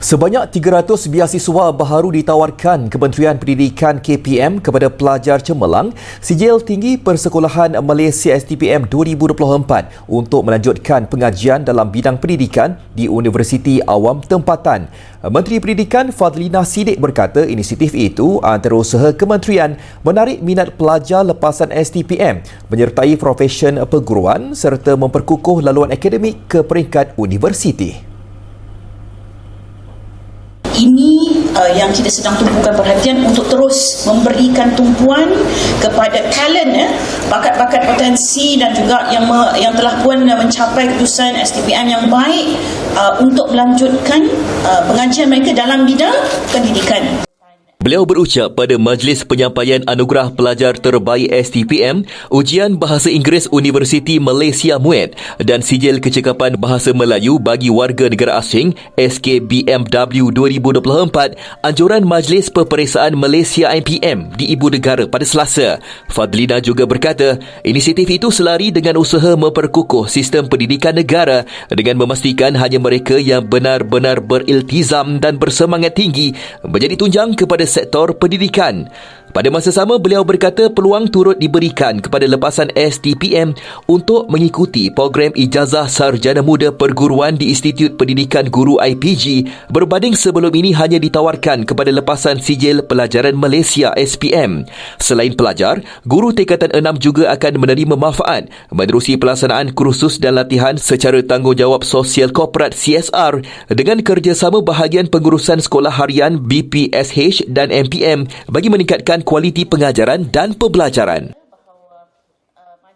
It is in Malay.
Sebanyak 300 beasiswa baharu ditawarkan Kementerian Pendidikan KPM kepada pelajar cemerlang sijil tinggi persekolahan Malaysia STPM 2024 untuk melanjutkan pengajian dalam bidang pendidikan di Universiti Awam Tempatan. Menteri Pendidikan Fadlina Sidik berkata inisiatif itu antara usaha kementerian menarik minat pelajar lepasan STPM menyertai profesion perguruan serta memperkukuh laluan akademik ke peringkat universiti ini uh, yang kita sedang tumpukan perhatian untuk terus memberikan tumpuan kepada talent ya, bakat-bakat potensi dan juga yang me, yang telah pun mencapai keputusan STPM yang baik uh, untuk melanjutkan uh, pengajian mereka dalam bidang pendidikan. Beliau berucap pada Majlis Penyampaian Anugerah Pelajar Terbaik STPM, Ujian Bahasa Inggeris Universiti Malaysia MUET dan Sijil Kecekapan Bahasa Melayu bagi Warga Negara Asing SKBMW 2024 anjuran Majlis Peperiksaan Malaysia IPM di Ibu Negara pada Selasa. Fadlina juga berkata, inisiatif itu selari dengan usaha memperkukuh sistem pendidikan negara dengan memastikan hanya mereka yang benar-benar beriltizam dan bersemangat tinggi menjadi tunjang kepada sektor pendidikan. Pada masa sama, beliau berkata peluang turut diberikan kepada lepasan STPM untuk mengikuti program ijazah sarjana muda perguruan di Institut Pendidikan Guru IPG berbanding sebelum ini hanya ditawarkan kepada lepasan sijil pelajaran Malaysia SPM. Selain pelajar, guru tingkatan 6 juga akan menerima manfaat menerusi pelaksanaan kursus dan latihan secara tanggungjawab sosial korporat CSR dengan kerjasama bahagian pengurusan sekolah harian BPSH dan MPM bagi meningkatkan kualiti pengajaran dan pembelajaran.